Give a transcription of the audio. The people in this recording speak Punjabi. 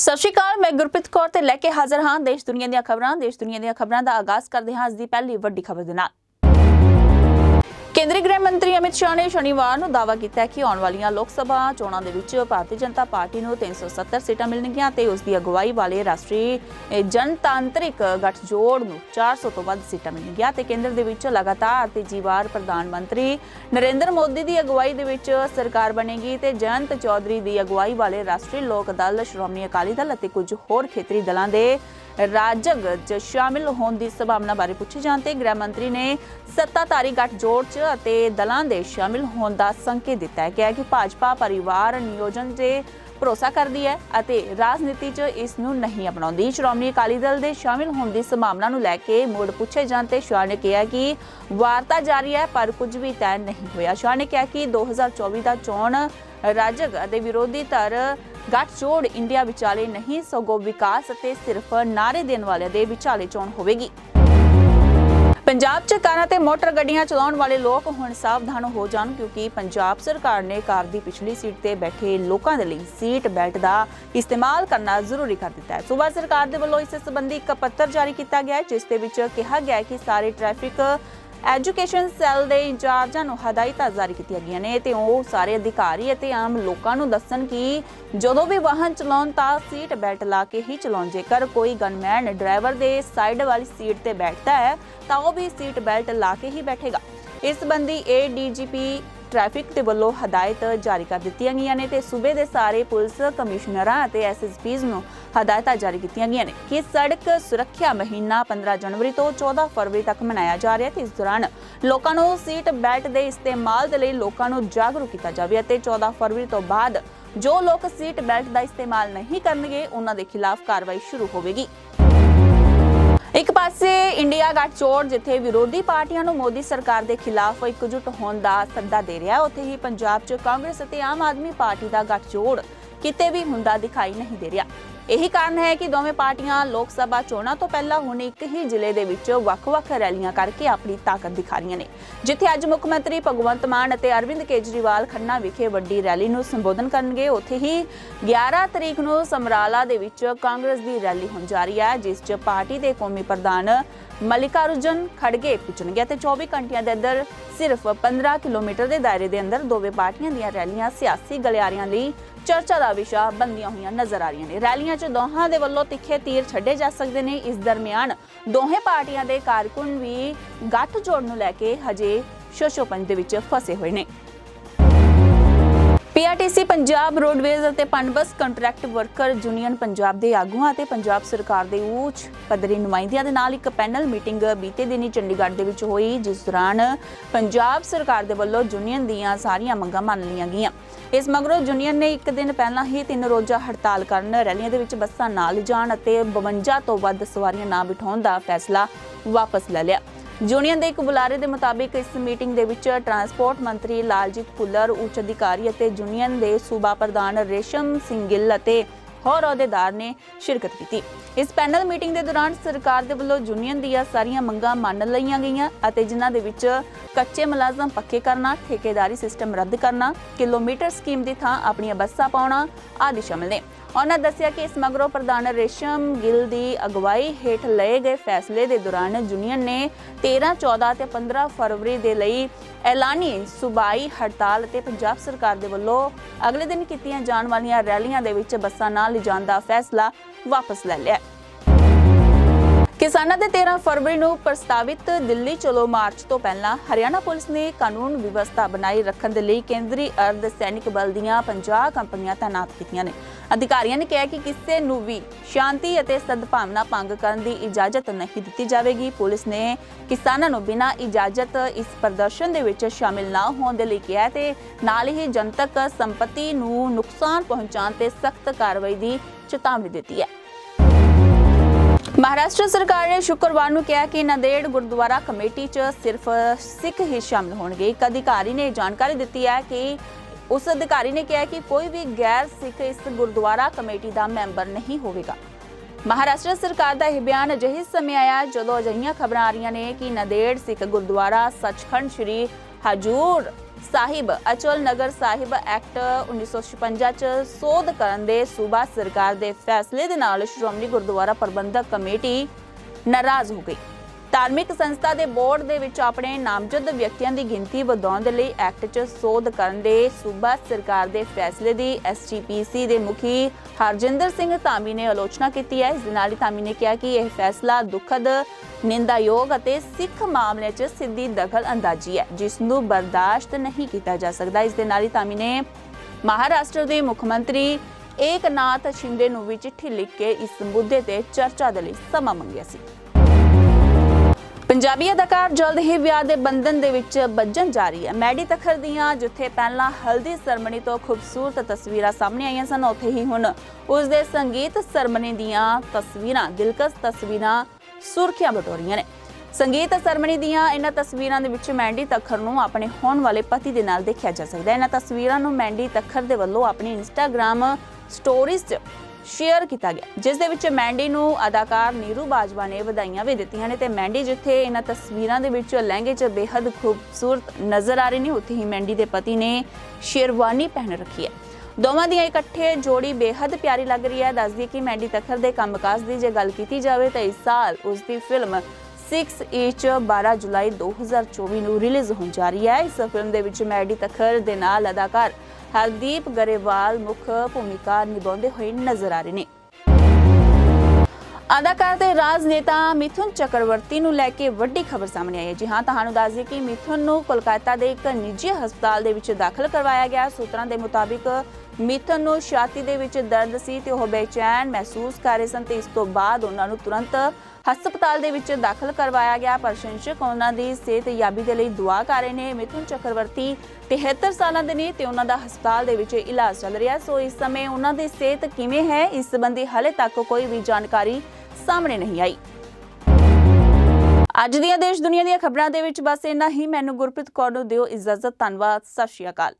ਸਤਿ ਸ਼੍ਰੀ ਅਕਾਲ, ਮੈਂ ਗੁਰਪ੍ਰੀਤ ਕੌਰ ਤੇ ਲੈ ਕੇ ਹਾਜ਼ਰ ਹਾਂ ਦੇਸ਼ ਦੁਨੀਆ ਦੀਆਂ ਖਬਰਾਂ। ਦੇਸ਼ ਦੁਨੀਆ ਦੀਆਂ ਖਬਰਾਂ ਦਾ ਆਗਾਜ਼ ਕਰਦੇ ਹਾਂ ਅੱਜ ਦੀ ਪਹਿਲੀ ਵੱਡੀ ਖਬਰ ਦੇ ਨਾਲ। ਕੇਂਦਰੀ ਗ੍ਰਹਿ ਮੰਤਰੀ ਅਮਿਤ ਸ਼ਾਹ ਨੇ ਸ਼ਨੀਵਾਰ ਨੂੰ ਦਾਅਵਾ ਕੀਤਾ ਕਿ ਆਉਣ ਵਾਲੀਆਂ ਲੋਕ ਸਭਾ ਚੋਣਾਂ ਦੇ ਵਿੱਚ ਭਾਰਤੀ ਜਨਤਾ ਪਾਰਟੀ ਨੂੰ 370 ਸੀਟਾਂ ਮਿਲਣਗੀਆਂ ਤੇ ਉਸ ਦੀ ਅਗਵਾਈ ਵਾਲੇ ਰਾਸ਼ਟਰੀ ਜਨਤਾਂਤਰਿਕ ਗੱਠਜੋੜ ਨੂੰ 400 ਤੋਂ ਵੱਧ ਸੀਟਾਂ ਮਿਲਣਗੀਆਂ ਤੇ ਕੇਂਦਰ ਦੇ ਵਿੱਚ ਲਗਾਤਾਰ ਤੀਜੀ ਵਾਰ ਪ੍ਰਧਾਨ ਮੰਤਰੀ ਨਰਿੰਦਰ ਮੋਦੀ ਦੀ ਅਗਵਾਈ ਦੇ ਵਿੱਚ ਸਰਕਾਰ ਬਣੇਗੀ ਤੇ ਜਯੰਤ ਚੌਧਰੀ ਦੀ ਅਗਵਾਈ ਵਾਲੇ ਰਾਸ਼ਟਰੀ ਲੋਕ ਦਲ, ਸ਼੍ਰੋਮਣੀ ਅਕਾਲੀ ਦਲ ਅਤੇ ਕੁਝ ਹੋਰ ਖੇਤਰੀ ਦਲਾਂ ਦੇ ਰਾਜਗ 'ਚ ਸ਼ਾਮਿਲ ਹੋਣ ਦੀ ਸੰਭਾਵਨਾ ਬਾਰੇ ਪੁੱਛੇ ਜਾਣ ਤੇ ਗ੍ਰਹਿ ਮੰਤਰੀ ਨੇ ਸੱਤਾਧਾਰੀ ਗੱਠਜੋੜ 'ਚ ਅਤੇ ਦਲਾਂ ਦੇ ਸ਼ਾਮਿਲ ਹੋਣ ਦਾ ਸੰਕੇਤ ਦਿੱਤਾ ਹੈ ਕਿ ਭਾਜਪਾ ਪਰਿਵਾਰ ਨਿਯੋਜਨ ਦੇ ਭਰੋਸਾ ਕਰਦੀ ਹੈ ਅਤੇ ਰਾਜਨੀਤੀ 'ਚ ਇਸ ਨੂੰ ਨਹੀਂ ਅਪਣਾਉਂਦੀ। ਸ਼੍ਰੋਮਣੀ ਅਕਾਲੀ ਦਲ ਦੇ ਸ਼ਾਮਿਲ ਹੋਣ ਦੀ ਸੰਭਾਵਨਾ ਨੂੰ ਲੈ ਕੇ ਮੁੜ ਪੁੱਛੇ ਜਾਣ ਤੇ ਸ਼ਾਹ ਨੇ ਕਿਹਾ ਕਿ ਵਾਰਤਾ ਜਾਰੀ ਹੈ, ਪਰ ਕੁਝ ਵੀ ਤੈਅ ਨਹੀਂ ਹੋਇਆ। ਸ਼ਾਹ ਨੇ ਕਿਹਾ ਕਿ 2024 ਦਾ ਚੋਣ ਰਾਜਗ ਅਤੇ ਵਿਰੋਧੀ ਧਿਰ ਗੱਠਜੋੜ ਇੰਡੀਆ ਵਿਚਾਲੇ ਨਹੀਂ, ਸਗੋਂ ਵਿਕਾਸ ਅਤੇ ਸਿਰਫ ਨਾਰੇ ਦੇਣ ਵਾਲਿਆਂ ਦੇ ਵਿਚਾਲੇ ਚੋਣ ਹੋਵੇਗੀ। ਪੰਜਾਬ 'ਚ ਕਾਰਾਂ ਤੇ ਮੋਟਰ ਗੱਡੀਆਂ ਚਲਾਉਣ ਵਾਲੇ ਲੋਕ ਹੁਣ ਸਾਵਧਾਨ ਹੋ ਜਾਣ ਕਿਉਂਕਿ ਪੰਜਾਬ ਸਰਕਾਰ ਨੇ ਕਾਰ ਦੀ ਪਿਛਲੀ ਸੀਟ ਤੇ ਬੈਠੇ ਲੋਕਾਂ ਦੇ ਲਈ ਸੀਟ ਬੈਲਟ ਦਾ ਇਸਤੇਮਾਲ ਕਰਨਾ ਜ਼ਰੂਰੀ ਕਰ ਦਿੱਤਾ ਹੈ। ਸੂਬਾ ਸਰਕਾਰ ਦੇ ਵੱਲੋਂ ਇਸ ਸੰਬੰਧੀ ਇੱਕ ਪੱਤਰ ਜਾਰੀ ਕੀਤਾ ਗਿਆ ਹੈ, ਜਿਸ ਦੇ ਵਿੱਚ ਕਿਹਾ ਗਿਆ ਹੈ ਕਿ ਸਾਰੇ ਟ੍ਰੈਫਿਕ ਐਜੂਕੇਸ਼ਨ ਸੈੱਲ ਦੇ ਇੰਚਾਰਜਾਂ ਨੂੰ ਹਦਾਇਤਾਂ ਜਾਰੀ ਕੀਤੀਆਂ ਗਈਆਂ ਨੇ ਤੇ ਉਹ ਸਾਰੇ ਅਧਿਕਾਰੀ ਅਤੇ ਆਮ ਲੋਕਾਂ ਨੂੰ ਦੱਸਣ ਕਿ ਜਦੋਂ ਵੀ ਵਾਹਨ ਚਲਾਉਣ ਤਾਂ ਸੀਟ ਬੈਲਟ ਲਾ ਕੇ ਹੀ ਚਲਾਉਣ। ਜੇਕਰ ਕੋਈ ਗਨਮੈਨ ਡਰਾਈਵਰ ਦੇ ਸਾਈਡ ਵਾਲੀ ਸੀਟ ਤੇ ਬੈਠਦਾ ਹੈ, ਤਾਂ ਉਹ ਵੀ ਸੀਟ ਬੈਲਟ ਲਾ ਕੇ ਹੀ ਬੈਠੇਗਾ। ਇਸ ਸੰਬੰਧੀ ਏਡੀਜੀਪੀ ਟ੍ਰੈਫਿਕ ਦੇ ਵੱਲੋਂ ਹਦਾਇਤ ਜਾਰੀ ਕਰ ਦਿੱਤੀਆਂ ਗਈਆਂ ਨੇ ਤੇ ਸੂਬੇ ਦੇ ਸਾਰੇ ਪੁਲਿਸ ਕਮਿਸ਼ਨਰਾਂ ਅਤੇ ਐਸਐਸਪੀਜ਼ ਨੂੰ ਹਦਾਇਤਾਂ ਜਾਰੀ ਕੀਤੀਆਂ ਗਈਆਂ ਨੇ ਕਿ ਸੜਕ ਸੁਰੱਖਿਆ ਮਹੀਨਾ 15 ਜਨਵਰੀ ਤੋਂ 14 ਫਰਵਰੀ ਤੱਕ ਮਨਾਇਆ ਜਾ ਰਿਹਾ ਹੈ ਤੇ ਇਸ ਦੌਰਾਨ ਲੋਕਾਂ ਨੂੰ ਸੀਟ ਬੈਲਟ ਦੇ ਇਸਤੇਮਾਲ ਦੇ ਲਈ ਲੋਕਾਂ ਨੂੰ ਜਾਗਰੂਕ ਕੀਤਾ ਜਾਵੇ ਅਤੇ 14 ਫਰਵਰੀ ਤੋਂ ਬਾਅਦ ਜੋ ਲੋਕ ਸੀਟ ਬੈਲਟ ਦਾ ਇਸਤੇਮਾਲ ਨਹੀਂ ਕਰਨਗੇ, ਉਹਨਾਂ ਦੇ ਖਿਲਾਫ ਕਾਰਵਾਈ ਸ਼ੁਰੂ ਹੋਵੇਗੀ। ਇੱਕ ਪਾਸੇ ਇੰਡੀਆ ਗੱਠਜੋੜ ਜਿੱਥੇ ਵਿਰੋਧੀ ਪਾਰਟੀਆਂ ਨੂੰ ਮੋਦੀ ਸਰਕਾਰ ਦੇ ਖਿਲਾਫ ਇਕਜੁੱਟ ਹੋਣ ਦਾ ਸੱਦਾ ਦੇ ਰਿਹਾ, ਉੱਥੇ ਹੀ ਪੰਜਾਬ 'ਚ ਕਾਂਗਰਸ ਅਤੇ ਆਮ ਆਦਮੀ ਪਾਰਟੀ ਦਾ ਗੱਠਜੋੜ ਕਿਤੇ ਵੀ ਹੁੰਦਾ ਦਿਖਾਈ ਨਹੀਂ ਦੇ ਰਿਹਾ। ਇਹੀ ਕਾਰਨ ਹੈ ਕਿ ਦੋਵੇਂ ਪਾਰਟੀਆਂ ਲੋਕ ਸਭਾ ਚੋਣਾਂ ਤੋਂ ਪਹਿਲਾਂ ਹੁਣ ਇੱਕ ਹੀ ਜ਼ਿਲ੍ਹੇ ਦੇ ਵਿੱਚ ਵੱਖ-ਵੱਖ ਰੈਲੀਆਂ ਕਰਕੇ ਆਪਣੀ ਤਾਕਤ ਦਿਖਾ ਰਹੀਆਂ ਨੇ। ਜਿੱਥੇ ਅੱਜ ਮੁੱਖ ਮੰਤਰੀ ਭਗਵੰਤ ਮਾਨ ਅਤੇ ਅਰਵਿੰਦ ਕੇਜਰੀਵਾਲ ਖੰਨਾ ਵਿਖੇ ਵੱਡੀ ਰੈਲੀ ਨੂੰ ਸੰਬੋਧਨ ਕਰਨਗੇ, ਉੱਥੇ ਹੀ 11 ਤਰੀਕ ਨੂੰ ਸਮਰਾਲਾ ਦੇ ਵਿੱਚ ਕਾਂਗਰਸ ਦੀ ਰੈਲੀ ਹੋਣ ਜਾ ਰਹੀ ਹੈ, ਜਿਸ 'ਚ ਪਾਰਟੀ ਦੇ ਕੌਮੀ ਪ੍ਰਧਾਨ ਮਲਿਕਾਰਜੁਨ ਖੜਗੇ ਪੁੱਜਣਗੇ ਤੇ 24 ਘੰਟਿਆਂ ਦੇ ਅੰਦਰ ਸਿਰਫ 15 ਕਿਲੋਮੀਟਰ ਦੇ ਦਾਇਰੇ ਦੇ ਅੰਦਰ ਦੋਵੇਂ ਪਾਰਟੀਆਂ ਦੀਆਂ ਰੈਲੀਆਂ, ਸਿਆਸੀ ਗਲਿਆਰਿਆਂ ਲਈ ਚਰਚਾ ਦਾ ਵਿਸ਼ਾ ਬਣਦੀਆਂ ਹੋਈਆਂ ਨਜ਼ਰ ਆ ਰਹੀਆਂ ਨੇ। ਰੈਲੀਆਂ 'ਚ ਦੋਹਾਂ ਦੇ ਵੱਲੋਂ ਤਿੱਖੇ ਤੀਰ ਛੱਡੇ ਜਾ ਸਕਦੇ ਨੇ। ਇਸ ਦਰਮਿਆਨ ਦੋਹੇ ਪਾਰਟੀਆਂ ਦੇ ਕਾਰਕੁਨ ਵੀ ਗੱਠ ਜੋੜ ਨੂੰ ਲੈ ਕੇ ਹਜੇ ਸ਼ੋਸ਼ੋਪੰਜ ਦੇ ਵਿੱਚ ਫਸੇ ਹੋਏ ਨੇ। ਪੀਆਰਟੀਸੀ ਪੰਜਾਬ ਰੋਡਵੇਜ਼ ਅਤੇ Punbus contract worker union Punjab ਦੇ ਆਗੂਆਂ ਅਤੇ ਪੰਜਾਬ ਸਰਕਾਰ ਦੇ ਉੱਚ ਪੱਧਰੀ ਨੁਮਾਇੰਦਿਆਂ ਦੇ ਨਾਲ ਇੱਕ ਪੈਨਲ ਮੀਟਿੰਗ ਬੀਤੇ ਦਿਨੀ ਚੰਡੀਗੜ੍ਹ ਦੇ ਵਿੱਚ ਹੋਈ, ਜਿਸ ਦੌਰਾਨ ਪੰਜਾਬ ਸਰਕਾਰ ਦੇ ਵੱਲੋਂ ਯੂਨੀਅਨ ਦੀਆਂ ਸਾਰੀਆਂ ਮੰਗਾਂ ਮੰਨ ਲਈਆਂ ਗਈਆਂ। ਇਸ ਮਗਰੋਂ ਯੂਨੀਅਨ ਨੇ ਇੱਕ ਦਿਨ ਪਹਿਲਾਂ ਹੀ ਤਿੰਨ ਰੋਜ਼ਾ ਹੜਤਾਲ ਕਰਨ, ਰੈਲੀਆਂ ਦੇ ਵਿੱਚ ਬੱਸਾਂ ਨਾ ਲਿਜਾਣ ਅਤੇ 52 ਤੋਂ ਵੱਧ ਸਵਾਰੀਆਂ ਨਾ ਬਿਠਾਉਣ ਦਾ ਫੈਸਲਾ ਵਾਪਸ ਲੈ ਲਿਆ। ਯੂਨੀਅਨ ਦੇ ਇੱਕ ਬੁਲਾਰੇ ਦੇ ਮੁਤਾਬਿਕ ਇਸ ਮੀਟਿੰਗ ਦੇ ਵਿੱਚ ਟਰਾਂਸਪੋਰਟ ਮੰਤਰੀ ਲਾਲਜੀਤ ਭੁੱਲਰ, ਉੱਚ ਅਧਿਕਾਰੀ ਅਤੇ ਯੂਨੀਅਨ ਦੇ ਸੂਬਾ ਪ੍ਰਧਾਨ ਰੇਸ਼ਮ ਸਿੰਘ ਗਿੱਲ ਅਤੇ ਹੋਰ ਅਹੁਦੇਦਾਰ ਨੇ ਸ਼ਿਰਕਤ ਕੀਤੀ। ਇਸ ਪੈਨਲ ਮੀਟਿੰਗ ਦੇ ਦੌਰਾਨ ਸਰਕਾਰ ਦੇ ਵੱਲੋਂ ਯੂਨੀਅਨ ਦੀਆਂ ਸਾਰੀਆਂ ਮੰਗਾਂ ਮੰਨ ਲਈਆਂ ਗਈਆਂ ਅਤੇ ਜਿਨ੍ਹਾਂ ਦੇ ਵਿੱਚ ਕੱਚੇ ਮੁਲਾਜ਼ਮ ਪੱਕੇ ਕਰਨਾ, ਠੇਕੇਦਾਰੀ ਸਿਸਟਮ ਰੱਦ ਕਰਨਾ, ਕਿਲੋਮੀਟਰ ਸਕੀਮ ਦੀ ਥਾਂ ਆਪਣੀਆਂ ਬੱਸਾਂ ਪਾਉਣਾ ਆਦਿ ਸ਼ਾਮਲ ਨੇ। ਉਹਨਾਂ ਦੱਸਿਆ ਕਿ ਇਸ ਮਗਰੋਂ ਪ੍ਰਧਾਨ ਰੇਸ਼ਮ ਗਿੱਲ ਦੀ ਅਗਵਾਈ ਹੇਠ ਲਏ ਗਏ ਫੈਸਲੇ ਦੇ ਦੌਰਾਨ ਯੂਨੀਅਨ ਨੇ 13, 14 ਤੇ 15 ਫਰਵਰੀ ਦੇ ਲਈ ਐਲਾਨੀ ਸੂਬਾਈ ਹੜਤਾਲ ਅਤੇ ਪੰਜਾਬ ਸਰਕਾਰ ਦੇ ਵੱਲੋਂ ਅਗਲੇ ਦਿਨ ਕੀਤੀਆਂ ਜਾਣ ਵਾਲੀਆਂ ਰੈਲੀਆਂ ਦੇ ਵਿੱਚ ਬੱਸਾਂ ਨਾ ਲਿਜਾਣ ਦਾ ਫੈਸਲਾ ਵਾਪਸ ਲੈ ਲਿਆ। ਕਿਸਾਨਾਂ ਦੇ 13 ਫਰਵਰੀ ਨੂੰ ਪ੍ਰਸਤਾਵਿਤ ਦਿੱਲੀ ਚਲੋ ਮਾਰਚ ਤੋਂ ਪਹਿਲਾਂ ਹਰਿਆਣਾ ਪੁਲਿਸ ਨੇ ਕਾਨੂੰਨ ਵਿਵਸਥਾ ਬਣਾਈ ਰੱਖਣ ਦੇ ਲਈ ਕੇਂਦਰੀ ਅਰਧ ਸੈਨਿਕ ਬਲ ਦੀਆਂ 50 ਕੰਪਨੀਆਂ ਤਾਇਨਾਤ ਕੀਤੀਆਂ ਨੇ। ਅਧਿਕਾਰੀਆਂ ਨੇ ਕਿਹਾ ਕਿ ਕਿਸੇ ਨੂੰ ਵੀ ਸ਼ਾਂਤੀ ਅਤੇ ਸਦਭਾਵਨਾ ਭੰਗ ਕਰਨ ਦੀ ਇਜਾਜ਼ਤ ਨਹੀਂ ਦਿੱਤੀ ਜਾਵੇਗੀ। ਪੁਲਿਸ ਨੇ ਕਿਸਾਨਾਂ ਨੂੰ ਬਿਨਾਂ ਇਜਾਜ਼ਤ ਇਸ ਪ੍ਰਦਰਸ਼ਨ ਦੇ ਵਿੱਚ ਸ਼ਾਮਿਲ ਨਾ ਹੋਣ ਦੇ ਲਈ ਕਿਹਾ ਤੇ ਨਾਲ ਹੀ ਜਨਤਕ ਸੰਪਤੀ ਨੂੰ ਨੁਕਸਾਨ ਪਹੁੰਚਾਉਣ ਤੇ ਸਖਤ ਕਾਰਵਾਈ ਦੀ ਚੇਤਾਵਨੀ ਦਿੱਤੀ ਹੈ। ਮਹਾਰਾਸ਼ਟਰ ਸਰਕਾਰ ਨੇ ਸ਼ੁੱਕਰਵਾਰ ਨੂੰ ਕਿਹਾ ਕਿ ਨੰਦੇੜ ਗੁਰਦੁਆਰਾ ਕਮੇਟੀ 'ਚ ਸਿਰਫ ਸਿੱਖ ਹੀ ਸ਼ਾਮਲ ਹੋਣਗੇ। ਇੱਕ ਅਧਿਕਾਰੀ ਨੇ ਜਾਣਕਾਰੀ ਦਿੱਤੀ ਹੈ ਕਿ ਉਸ ਅਧਿਕਾਰੀ ਨੇ ਕਿਹਾ ਕਿ ਕੋਈ ਵੀ ਗੈਰ ਸਿੱਖ ਇਸ ਗੁਰਦੁਆਰਾ ਕਮੇਟੀ ਦਾ ਮੈਂਬਰ ਨਹੀਂ ਹੋਵੇਗਾ। ਮਹਾਰਾਸ਼ਟਰ ਸਰਕਾਰ ਦਾ ਇਹ ਬਿਆਨ ਅਜਿਹੇ ਸਮੇਂ ਆਇਆ ਜਦੋਂ ਅਜਿਹੀਆਂ ਖਬਰਾਂ ਆ ਰਹੀਆਂ ਨੇ ਕਿ ਨੰਦੇੜ ਸਿੱਖ ਗੁਰਦੁਆਰਾ ਸੱਚਖੰਡ ਸ੍ਰੀ ਹਜੂਰ ਸਾਹਿਬ, ਅਚਲ ਨਗਰ ਸਾਹਿਬ ਐਕਟ 1956 ਚ ਸੋਧ ਕਰਨ ਦੇ ਸੂਬਾ ਸਰਕਾਰ ਦੇ ਫੈਸਲੇ ਦੇ ਨਾਲ ਸ਼੍ਰੋਮਣੀ ਗੁਰਦੁਆਰਾ ਪ੍ਰਬੰਧਕ ਕਮੇਟੀ ਨਾਰਾਜ਼ ਹੋ ਗਈ। ਧਾਰਮਿਕ ਸੰਸਥਾ ਦੇ ਬੋਰਡ ਦੇ ਵਿੱਚ ਆਪਣੇ ਨਾਮਜ਼ਦ ਵਿਅਕਤੀਆਂ ਦੀ ਗਿਣਤੀ ਵਧਾਉਣ ਦੇ ਲਈ ਐਕਟ 'ਚ ਸੋਧ ਕਰਨ ਦੇ ਸੂਬਾ ਸਰਕਾਰ ਦੇ ਫੈਸਲੇ ਦੀ ਐਸਜੀਪੀਸੀ ਦੇ ਮੁਖੀ ਹਰਜਿੰਦਰ ਸਿੰਘ ਧਾਮੀ ਨੇ ਆਲੋਚਨਾ ਕੀਤੀ ਹੈ। ਇਸ ਦੇ ਨਾਲ ਹੀ ਧਾਮੀ ਨੇ ਕਿਹਾ ਕਿ ਇਹ ਫੈਸਲਾ ਦੁਖਦ, ਨਿੰਦਾਯੋਗ ਅਤੇ ਸਿੱਖ ਮਾਮਲੇ 'ਚ ਸਿੱਧੀ ਦਖਲ ਅੰਦਾਜ਼ੀ ਹੈ, ਜਿਸ ਨੂੰ ਬਰਦਾਸ਼ਤ ਨਹੀਂ ਕੀਤਾ ਜਾ ਸਕਦਾ। ਇਸ ਦੇ ਨਾਲ ਹੀ ਧਾਮੀ ਨੇ ਮਹਾਰਾਸ਼ਟਰ ਦੇ ਮੁੱਖ ਮੰਤਰੀ ਏਕਨਾਥ ਸ਼ਿੰਦੇ ਨੂੰ ਵੀ ਚਿੱਠੀ ਲਿਖ ਕੇ ਇਸ ਮੁੱਦੇ ਤੇ ਚਰਚਾ ਦੇ ਲਈ ਸਮਾਂ ਮੰਗਿਆ ਸੀ। ਪੰਜਾਬੀ ਅਦਾਕਾਰ ਜਲਦ ਹੀ ਵਿਆਹ ਦੇ ਬੰਧਨ ਦੇ ਵਿੱਚ ਬੱਝਣ ਜਾ ਰਹੀ ਹੈ। ਮੈਡੀ ਤਖਰ ਦੀਆਂ ਜਿੱਥੇ ਪਹਿਲਾਂ ਹਲਦੀ ਸਰਮਨੀ ਤੋਂ ਖੂਬਸੂਰਤ ਤਸਵੀਰਾਂ ਸਾਹਮਣੇ ਆਈਆਂ ਸਨ, ਉੱਥੇ ਹੀ ਹੁਣ ਉਸ ਦੇ ਸੰਗੀਤ ਸਰਮਨੀ ਦੀਆਂ ਤਸਵੀਰਾਂ, ਦਿਲਕਸ਼ ਤਸਵੀਰਾਂ ਸੁਰਖੀਆਂ ਬਟੋਰੀਆਂ ਨੇ। ਸੰਗੀਤ ਸਰਮਨੀ ਦੀਆਂ ਇਹਨਾਂ ਤਸਵੀਰਾਂ ਦੇ ਵਿੱਚ ਮੈਂਡੀ ਤਖਰ ਨੂੰ ਆਪਣੇ ਹੋਣ ਵਾਲੇ ਪਤੀ ਦੇ ਨਾਲ ਦੇਖਿਆ ਜਾ ਸਕਦਾ ਹੈ। ਇਹਨਾਂ ਤਸਵੀਰਾਂ ਨੂੰ ਮੈਂਡੀ ਤਖਰ ਦੇ ਵੱਲੋਂ ਆਪਣੀ ਇੰਸਟਾਗ੍ਰam ਸਟੋਰੀਜ਼ 'ਚ ਸ਼ੇਅਰ ਕੀਤਾ ਗਿਆ। ਜਿਸ ਦੇ ਵਿੱਚ ਮੈਂਡੀ ਨੂੰ ਅਦਾਕਾਰ ਨੀਰੂ ਬਾਜਵਾ ਨੇ ਵਧਾਈਆਂ ਵੀ ਦਿੱਤੀਆਂ ਨੇ ਤੇ ਮੈਂਡੀ ਜਿੱਥੇ ਇਹਨਾਂ ਤਸਵੀਰਾਂ ਦੇ ਵਿੱਚ ਲਹਿੰਗੇ 'ਚ ਬੇहद ਖੂਬਸੂਰਤ ਨਜ਼ਰ ਆ ਰਹੀ ਨੇ, ਉੱਥੇ ਹੀ ਮੈਂਡੀ ਦੇ ਪਤੀ ਨੇ ਸ਼ੇਰਵਾਨੀ ਪਹਿਨ ਰੱਖੀ ਹੈ। ਦੋਵਾਂ ਦੀਆਂ ਇਕੱਠੇ ਜੋੜੀ ਬੇहद ਪਿਆਰੀ ਲੱਗ ਰਹੀ ਹੈ। ਦੱਸਦੀ ਕਿ ਮੈਂਡੀ ਤਖਰ ਦੇ ਕੰਮਕਾਜ ਦੀ ਜੇ ਗੱਲ ਕੀਤੀ ਜਾਵੇ ਤਾਂ ਇਸ ਸਾਲ ਉਸ ਦੀ ਫਿਲਮ 6 ਇੰਚ 12 ਜੁਲਾਈ 2024 ਨੂੰ ਰਿਲੀਜ਼ ਹੋਣ ਜਾ ਰਹੀ ਹੈ। ਇਸ ਫਿਲਮ ਦੇ ਵਿੱਚ ਮੈਡੀ ਤਖਰ ਦੇ ਨਾਲ ਅਦਾਕਾਰ ਹਰਦੀਪ ਗਰੇਵਾਲ ਮੁੱਖ ਭੂਮਿਕਾ ਨਿਭਾਉਂਦੇ ਹੋਏ ਨਜ਼ਰ ਆ ਰਹੇ ਨੇ। ਅਦਾਕਾਰ ਤੇ ਰਾਜਨੇਤਾ ਮਿਥੁਨ ਚੱਕਰਵਰਤੀ ਨੂੰ ਲੈ ਕੇ ਵੱਡੀ ਖਬਰ ਸਾਹਮਣੇ ਆਈ ਹੈ। ਜੀ ਹਾਂ, ਤੁਹਾਨੂੰ ਦੱਸ ਦਈਏ ਕਿ ਮਿਥੁਨ ਨੂੰ ਕੋਲਕਾਤਾ ਦੇ ਇੱਕ ਨਿੱਜੀ ਹਸਪਤਾਲ ਦੇ ਵਿੱਚ ਦਾਖਲ ਕਰਵਾਇਆ ਗਿਆ। ਸੂਤਰਾਂ ਦੇ ਮੁਤਾਬਿਕ ਮਿਥੁਨ ਨੂੰ ਛਾਤੀ ਦੇ ਵਿੱਚ ਦਰਦ ਸੀ ਤੇ ਉਹ ਬੇਚੈਨ ਮਹਿਸੂਸ ਕਰ ਰਹੇ ਸਨ ਤੇ ਇਸ ਤੋਂ ਬਾਅਦ ਉਹਨਾਂ ਨੂੰ ਤੁਰੰਤ ਹਸਪਤਾਲ ਦੇ ਵਿੱਚ ਦਾਖਲ ਕਰਵਾਇਆ ਗਿਆ ਪ੍ਰਸ਼ੰਸਕ ਉਹਨਾਂ ਦੀ ਸਿਹਤਯਾਬੀ ਦੇ ਲਈ ਦੁਆ ਕਰ ਰਹੇ ਨੇ। ਮਿਥੁਨ ਚੱਕਰਵਰਤੀ 73 ਸਾਲਾਂ ਦੇ ਨੇ ਤੇ ਉਹਨਾਂ ਦਾ ਹਸਪਤਾਲ ਦੇ ਵਿੱਚ ਇਲਾਜ ਚੱਲ ਰਿਹਾ ਸੋ ਇਸ ਸਮੇਂ ਉਹਨਾਂ ਦੀ ਸਿਹਤ ਕਿਵੇਂ ਹੈ, ਇਸ ਸੰਬੰਧੀ ਹਾਲੇ ਤੱਕ ਕੋਈ ਵੀ ਜਾਣਕਾਰੀ ਸਾਹਮਣੇ ਨਹੀਂ ਆਈ। ਅੱਜ ਦੀਆਂ ਦੇਸ਼ ਦੁਨੀਆ ਦੀਆਂ ਖਬਰਾਂ ਦੇ ਵਿੱਚ ਬਸ ਇੰਨਾ ਹੀ। ਮੈਨੂੰ ਗੁਰਪ੍ਰੀਤ ਕੌਰ ਨੂੰ ਦਿਓ ਇਜਾਜ਼ਤ। ਧੰਨਵਾਦ। ਸਤਿ ਸ਼੍ਰੀ ਅਕਾਲ।